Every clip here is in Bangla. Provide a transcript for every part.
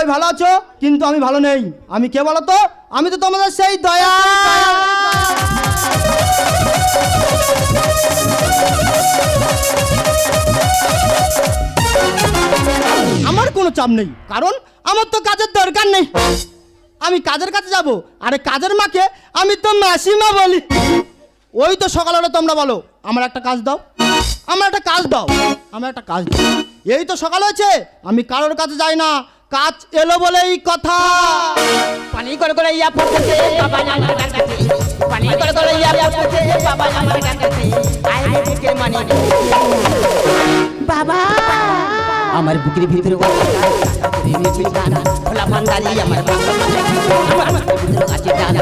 সবাই ভালো আছো? কিন্তু আমি ভালো নেই। আমি কে বলো তো আমি তো তোমাদের সেই দয়া। আমার কোনো চাপ নেই, কারণ আমার তো কাজের দরকার নেই। আমি কাজের কাছে যাব, আরে কাজের মাকে আমি তো মাসিমা বলি। ওই তো সকালবেলা তোমরা বলো, আমার একটা কাজ দাও। আমার একটা কাজ দাও, আমার একটা কাজ দাও। এই তো সকাল হয়েছে, আমি কারোর কাছে যাই না কাজ এলো বলেই কথা। পানি করে করে ইয়া পড়তেছে বাবা আমার কাছে পানি করে করে ইয়া পড়তেছে বাবা আমার কাছে আই রে মানি বাবা। আমার বুকের ভিতরে মিছিল গান খোলা ভান্ডারি আমার বাবা আমার বুকের ভিতরে আছে গান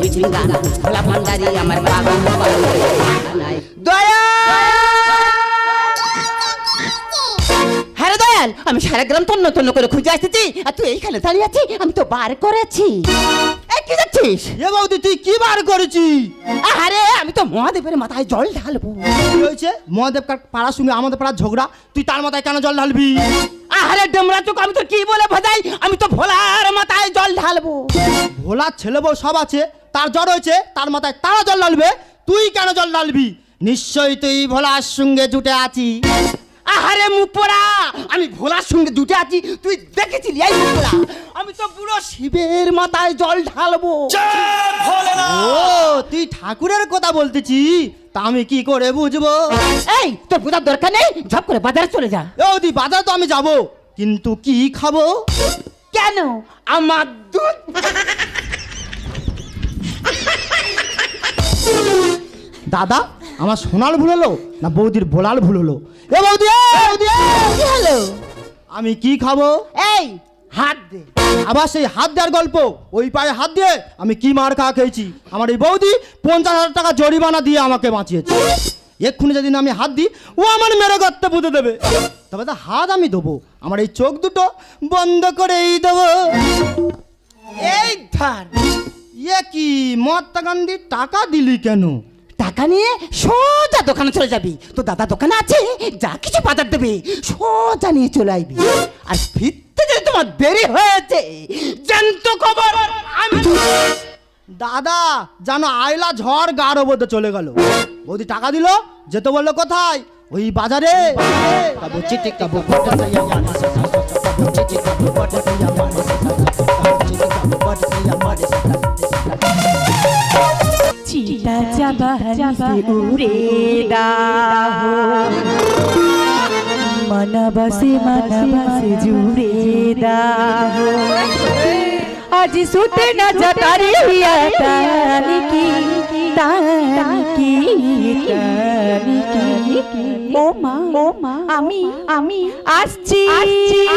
মিছিল গান খোলা ভান্ডারি আমার বাবা দয়া আমি সারা গ্রাম তন্ন তন্ন করে খুঁজে আসতেছি আর তুই এইখানে দাঁড়িয়ে আছিস? আমি তো বার করেছি এ কি যাচ্ছিস এ বৌদি তুই কি বার করেছি? আরে আমি তো মহাদেবের মাথায় জল ঢালবো। কি হয়েছে? মহাদেব কার পাড়ার সঙ্গে আমাদের পাড়ার ঝগড়া? তুই তার মাথায় কেন জল ঢালবি? আরে ডেমরা চোখ আমি তো কি বলে ভাজাই আমি তো ভোলার মাথায় জল ঢালবো। ভোলার ছেলে বউ সব আছে তার জ্বর হয়েছে তার মাথায় তারা জল ঢালবে তুই কেন জল ঢালবি? নিশ্চয়ই তুই ভোলার সঙ্গে জুটে আছি আহারে মুপোড়া আমি ভোলার সঙ্গে জুটে আছি তুই দেখেছিলি এই মুপোড়া? আমি তো পুরো শিবের মাথায় জল ঢালবো। ও তুই ঠাকুরের কথা বলতেছি তা আমি কি করে বুঝব? এই তোর বোঝার দরকার নেই ঝপ করে বাজারে চলে যা। ও দি বাজার তো আমি যাব কিন্তু কি খাব? কেন? আমার দুধ। দাদা আমার সোনার ভুল হলো না বৌদির ভোলার ভুল হলো? এ বৌদি কি হলো? আমি কি খাব? এই হাত দে। আবার সেই হাত দেওয়ার গল্প ওই পায়ে হাত দিয়ে আমি কি মার খাওয়া খেয়েছি? আমার এই বৌদি পঞ্চাশ হাজার টাকা জরিমানা দিয়ে আমাকে বাঁচিয়েছে। এক্ষুনি যেদিন আমি হাত দিই ও আমার মেরে গর্তে পুঁতে দেবে। তবে তো হাত আমি দেবো আমার এই চোখ দুটো বন্ধ করেই দেবো। এই ধার। ইয়ে কি মহাত্মা গান্ধী টাকা দিলি কেন? টাকা নিয়ে সোজা দোকানে চলে যাবি। তো দাদা দোকানে আছে যা কিছু বাজার দেবে সোজা নিয়ে চলে আসবি আর ফিরতে যদি তোমার দেরি হয়েছে জানতো খবর আমি দাদা জানো আইলা ঝড় গাঢ় বোধ চলে গেল। বৌদি টাকা দিল যেতে বলল কোথায়? ওই বাজারে। কাবু চিঠি কাবু বড় সাইয়া মানে সে সা সা সা, কাবু চিঠি কাবু বড় সাইয়া মানে সে সা সা সা, কাবু চিঠি কাবু বড় সাইয়া মানে সে সা সা সা। চিতা চাবাহানি উড়ে দাও মনবসে মনবসে জুড়ে দাও আজ সুতে না জটারি হিয়া তানি কি তানি কি তানি কি ও মা ও মা আমি আমি আসছি চিতা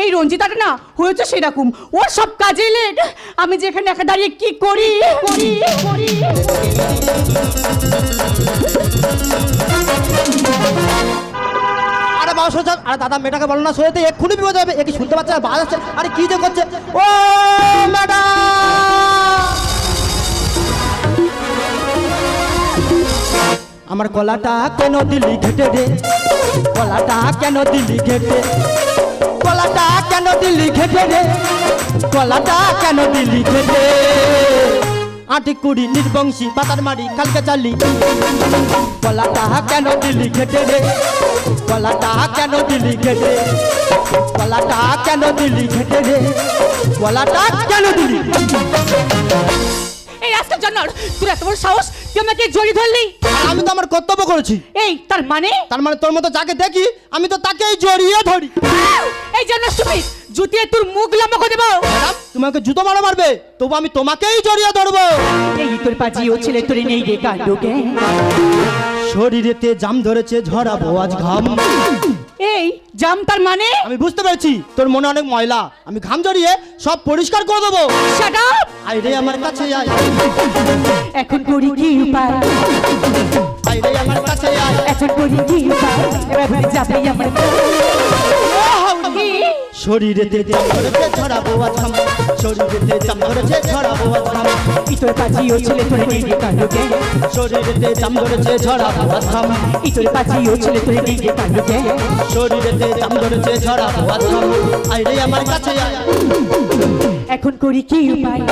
এই রঞ্জিতাটা না হয়েছে সেরকম। ওর সব কাজে লেট। আমি যেখানে একা দাঁড়িয়ে কি করি? করি করি আরে বাবা সোজা আরে দাদা মেয়েটাকে বলো না সোজাতে এক্ষুনি বিপদ হবে। এ কি শুনতে পাচ্ছে না, বাজ আছে আরে কি যে করছে? ও ম্যাডাম! আমার গলাটা কেন দিলি ঘেটে রে? গলাটা কেন দিলি ঘেটে? দিলি ঘেটে রে গলাটা কেন দিলি ঘেটে আটি কুড়ি নির্বংশী, পাতার মারি কালকে চালি। গলাটা কেন দিলি ঘেটে রে গলাটা কেন দিলি ঘেটে গলাটা কেন দিলি ঘেটে রে গলাটা কেন দিলি? বানর তোর এত বড় সাহস? তুই আমাকে জড়িয়ে ধরলি? আর আমি তো আমার কর্তব্য করেছি। এই তার মানে? তার মানে তোর মতো যাকে দেখি আমি তো তাকেই জড়িয়ে ধরি। এই জন্য তুমি জুতিয়ে তোর মুখ লম্বা করে দেবো। তোমাকে জুতো মারা মারবে তবু আমি তোমাকেই জড়িয়ে ধরবো। এই তোর পাজি ও ছেলে তোর নেই রে কাণ্ডকে শরীরেতে জাম ধরেছে ঝরাবো আজ ঘাম। এই জাম তার মানে? আমি বুঝতে পেরেছি তোর মনে অনেক ময়লা। আমি ঘাম জড়িয়ে সব পরিষ্কার করে দেবো। আপ আই রে আমার কাছে আয়। এখন করি কি উপায়? আই রে আমার কাছে আয়। এখন করি কি উপায়? এবার ভুলে যাবে আমার? শরীরেতে আজ ঘাম শরীরেতে ধরেছে ঝরাবো আজ ঘাম এই তোর পাজি ও ছেলে তোর রে কাণ্ডকে শরীরেতে জাম ধরেছে ঝরাবো আজ ঘাম এই তোর পাজি ও ছেলে তোর রে কাণ্ডকে শরীরেতে জাম ধরেছে আজ ঘাম আই রে আমার কাছে আয়। এখন করি কি উপায়?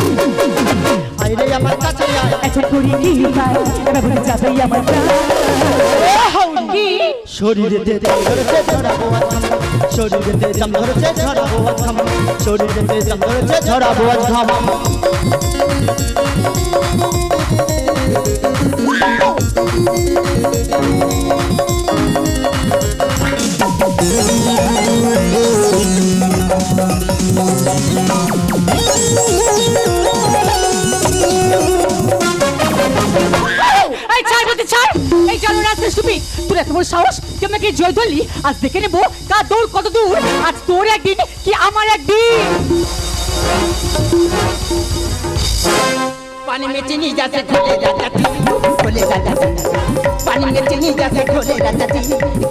আই রে আমার কাছে আয়। এখন করি কি উপায়? এবার ভুলে যাবে আমার কি? শরীরেতে জাম ধরেছে শরীরেতে জাম ধরেছে ঝরাবো আজ ঘাম শরীরেতে জাম ধরেছে ঝরাবো আজ ঘাম এই ছাড় বলতে ছাড় এই জানো রাস্তা সুপি তোর এত বড় সাহস তুই আমাকে জয় ধরলি আজ দেখে নেবো কার দৌড় কত দূর আজ তোর একদিন কি আমার একদিন पानी में चीनी जैसे घोले राजा थी घोले राजा थी पानी में चीनी जैसे घोले राजा थी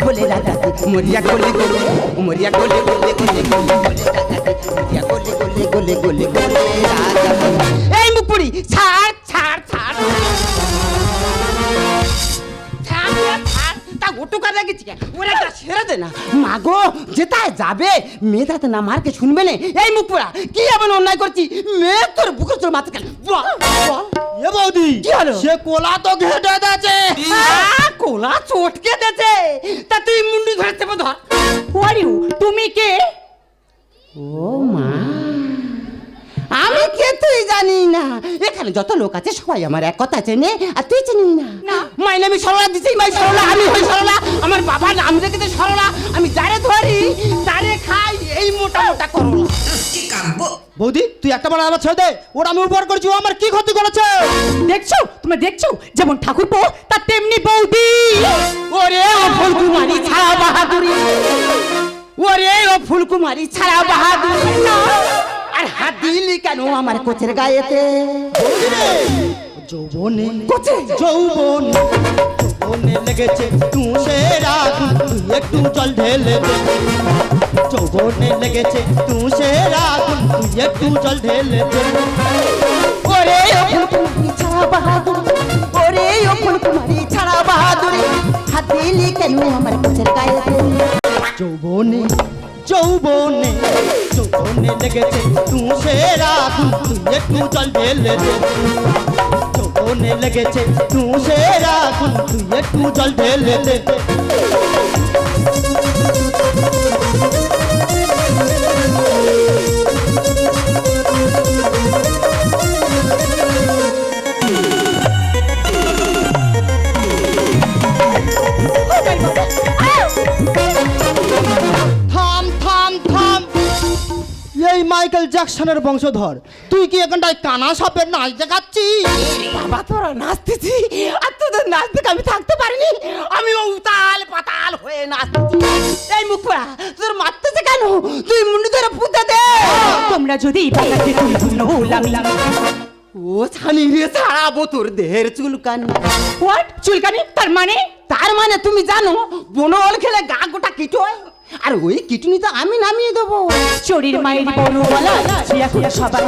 घोले राजा थी मोरिया गोले गोले मोरिया गोले गोले गोले गोले गोले राजा थी मोरिया गोले गोले गोले गोले गोले राजा थी এই মুপুরি ছাড় ছাড় কাজে ওরা একটা ছেড়ে দে না। মাগো যেটায় যাবে মেয়েটা তো না মারকে শুনবে না? এই মুপুরা কি এমন অন্যায় করছি? মেয়ে তোর বুকের তোর মাথা কেন? বল বল। এ বৌদি কি হলো? সে কোলা তো ঘেটে আহ, কোলা চটকে দেছে তা তুই মুন্ডি ধরে চেপে ধর ওয়ার তুমি কে? ও মা। আমি কে তুই জানি না। এখানে যত লোক আছে সবাই আমার এক কথা চেনে আর তুই চিনি না? না। মাই নামি সরলা দিছি মাই সরলা আমি হই সরলা। আমার বাবার নাম রেখেছে সরলা আমি যারে ধরি তারে খাই এই মোটা মোটা করলা। বৌদি তুই একটা বার আমার ছেড়ে দে ওর আমি উপর করছি ও আমার কি ক্ষতি করেছে? দেখছ? তুমি দেখছ? যেমন ঠাকুর পো তার তেমনি বৌদি। ওরে ও ফুলকুমারি ছাড়া বাহাদুরি। ওরে ও ফুলকুমারি ছাড়া বাহাদুরি। আর দিলি কেন আমার কোচের গায়েতে? যৌবনে, কোচে, যৌবন, যৌবনে লেগেছে তুষে রাখুন তুই একটু জল ঢেলে দে। যৌবনে লেগেছে তুষে রাখুন তুই একটু জল ঢেলে দে। ওরে ফুলকুমারি ছাড়া বাহাদুরি, ওরে ফুলকুমারি ছাড়া বাহাদুরি হাত দিলি কেন আমার কোচের গায়েতে? যৌবনে যৌবনে যৌবনে লেগেছে তুষে সেরা তুই একটু চল দে। যৌবনে লেগেছে তুষে সেরা তুই একটু জল ঢেলে মাইকেল জ্যাকসনের বংশধর। তুই কি এখানটায় কানা সাপের নাচ দেখাচ্ছিস? বাবা, তোরা নাচতেছি। আর তোদের নাচ দেখে আমি থাকতে পারিনি। আমি উতাল পাতাল হয়ে নাচতেছি। এই মুখ তোর মারতেছে কেন? তুই মুন্ডু ধরে পুঁতে দে। তোমরা যদি তুমি পূর্ণ হলাম ও ছানি রে ছাড়াবো তোর দেহের চুলকানি। হোয়াট চুলকানি? তার মানে? তার মানে তুমি জানো, বনল খেলে গা গোটা কিটোয়? আর ওই কিটুনি তো আমি নামিয়ে দেবো। চোরির মায়ের বড় বলা সে এখন সবাই।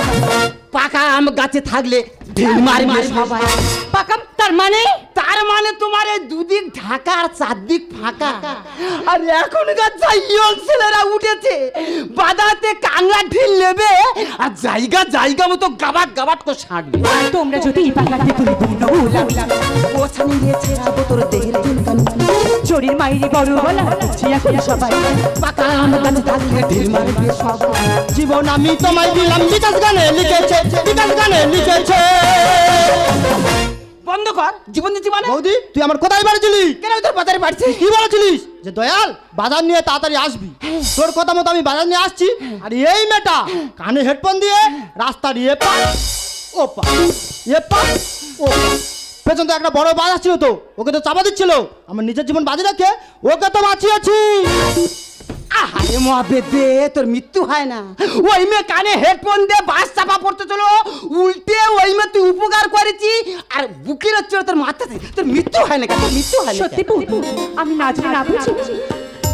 পাকা আম গাছে থাকলে ঢেল মারবে সবাই। পাকাম তার মানে? তার মানে তোমার এই দুদিক ঢাকা আর চারদিক ফাঁকা। আর এখনকার যা ইয়ং ছেলেরা উঠেছে বাদাতে কাংলা ঢিল নেবে আর জায়গা জায়গা মতো গাবাট গাবাট করে ছাঁটবে তোমরা যদি বাগাতে তুমি পূর্ণ হলাম ও ছানি দিয়েছে তোর দেহের চুলকানি। চোরির মায়ের বড় বলা এখন সবাই। পাকা আম গাছে থাকলে ঢিল মারবে সবাই জীবন আমি তোমায় দিলাম বিকাশ গানে লিখেছে বিকাশ গানে লিখেছে। বন্ধ কর জীবন দিচ্ছি মানে। বৌদি তুই আমার কোথায় বাড়িছিলি? কেন তোর বাজারে বাড়ছি কি বলেছিলিস? যে দয়াল বাজার নিয়ে তাড়াতাড়ি আসবি। তোর কথা মতো আমি বাজার নিয়ে আসছি আর এই মেয়েটা কানে হেডফোন দিয়ে রাস্তার ইয়ে পাস ও পাস ইয়ে পাস ও পাস। পেছন তো একটা বড় বাজ ছিল তো ওকে তো চাপা দিচ্ছিল। আমার নিজের জীবন বাজি রাখে ওকে তো বাঁচিয়েছি। আহারে মা দে তোর মৃত্যু হয় না। ওই মেয়ে কানে হেডফোন দিয়ে বাস চাপা পড়তে চলো। উল্টে ওই মেয়ে তুই উপকার করেছি। আর বুকের হচ্ছে তোর মাথাতে তোর মৃত্যু হয় না কেন? মৃত্যু হয় না সত্যি আমি না জানি না বুঝি।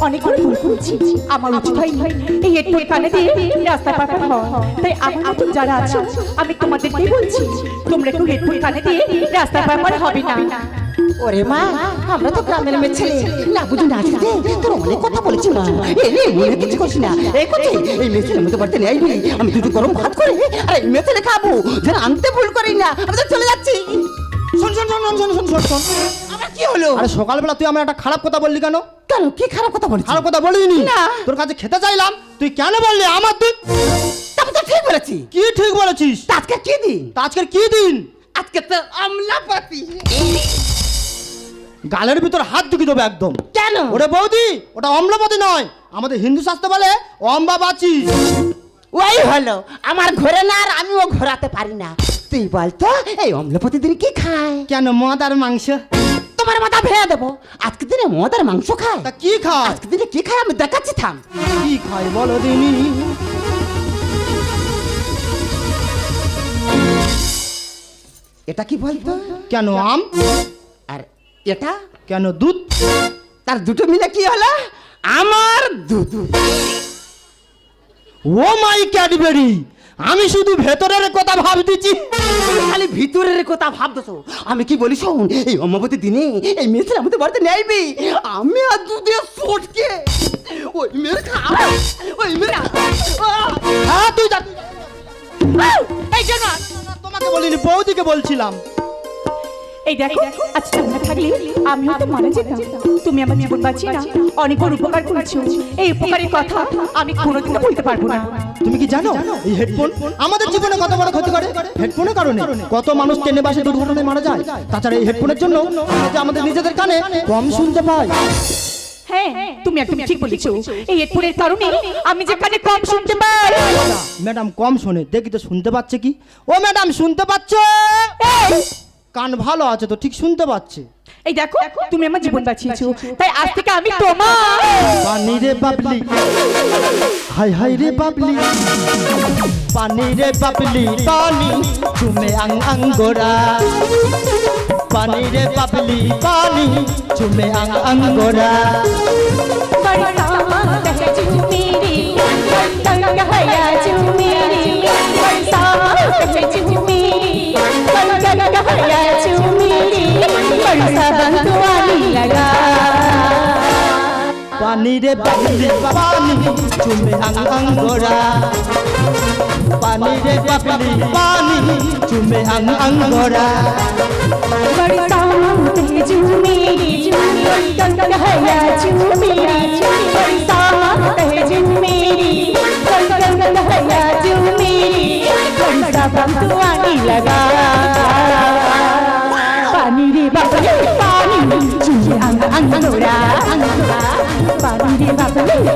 অনেক ভুল করেছি। আমার উচিত হয় এই একটু কানে দিয়ে রাস্তা পাকা হওয়া তাই আমার মতন যারা আছে আমি তোমাদেরকেই বলছি তোমরা একটু হেডফোন কানে দিয়ে রাস্তা পার হবে না। ওরে মা আমরা তো গ্রামের মেয়ে ছেলে। না বুঝি না আসতে তোর অনেক কথা বলেছি মা। এই রে মনে কিছু করছি না। এই কথা এই মেয়ে ছেলে মতো বাড়িতে নেই আমি দুধ গরম ভাত করে আর এই মেয়ে ছেলে খাব। যেন আনতে ভুল করি না। আমি তো চলে যাচ্ছি। শুন শুন শুন শুন শুন শুন শুন। কি হলো? আরে সকালবেলা তুই আমার একটা খারাপ কথা বললি কেন? কেন? কি খারাপ কথা বলছি খারাপ কথা বলিনি। না। তোর কাছে খেতে চাইলাম তুই কেন বললি আমার দুধ তবে তো ঠিক বলেছি। কি ঠিক বলেছিস? তা আজকে কি দিন? তা আজকের কি দিন? আজকে তো আমলাপাতি। গালের ভিতর হাত ঢুকে দেবো একদম। কেন? ওরে বৌদি ওটা অম্লপতি নয়। আমাদের হিন্দু শাস্ত্র বলে অম্বা বাচি ওই হলো। আমার ঘরে না আর আমিও ঘোরাতে পারি না। তুই বলতো এই অম্লপতি দিন কি খায়? কেন মদ আর মাংস? তোমার মাথা ভেঙে দেবো। আজকে দিনে মদের মাংস খায়। তা কি খায়? আজকে দিনে কি খায় আমি দেখাচ্ছি থাম। কি খায় বলো দিনি? এটা কি বলতো? কেন আম? আর এটা? কেন দুধ? তার দুটো মিলে কি হলো? আমার দুধ। Oh my Cadbury! আমি শুধু ভেতরের কথা ভাবতেছি। দিচ্ছি খালি ভিতরের কথা ভাবতেছো। আমি কি বলি শোন এই অমাবতী দিনে এই মেয়েছে আমাদের বাড়িতে নেইবি আমি আর দুধে সটকে ওই মেয়ের খা ওই মেয়ের। হ্যাঁ তুই যা। এই জানা তোমাকে বলিনি বৌদিকে বলছিলাম। এই দেখো আজ তোমরা থাকলে আমিও তো মারা যেতাম। তুমি আমার জীবন বাঁচিয়ে না অনেক বড় উপকার করেছ। এই উপকারের কথা আমি কোনোদিনও বলতে পারব না। তুমি কি জানো? এই হেডফোন আমাদের জীবনে কত বড় ক্ষতি করে? হেডফোনের কারণে। কত মানুষ ট্রেনে বাসে দুর্ঘটনায় মারা যায়। তাছাড়া এই হেডফোনের জন্য আমাদের নিজেদের কানে কম শুনতে পাই। হ্যাঁ তুমি একদম ঠিক বলেছ। এই হেডফোনের কারণে আমি যে কানে কম শুনতে পাই। ম্যাডাম কম শোনে। দেখি তো শুনতে পাচ্ছে কি? ও ম্যাডাম শুনতে পাচ্ছ? কান ভালো আছে তো ঠিক শুনতে পাচ্ছে। এই দেখো তুমি আমার জীবন বাঁচিয়েছো। তাই আজ থেকে আমি তোমার পানি রে বাবলি। হাই হাই রে বাবলি। পানি রে বাবলি পানি। চুমে আং আঙ্গোরা। পানি রে বাবলি পানি। চুমে আং আঙ্গোরা। পানি রে বাপি পানি চুমে আঙ্গরা পানি রে বাপি পানি চুমে আঙ্গরা বড়তা তে জুমে জুমে তঙ্গ হয়া জুমে বড়তা তে জুমে তঙ্গ হয়া জুমে বড়তা বাম তো আনি লাগা Woo!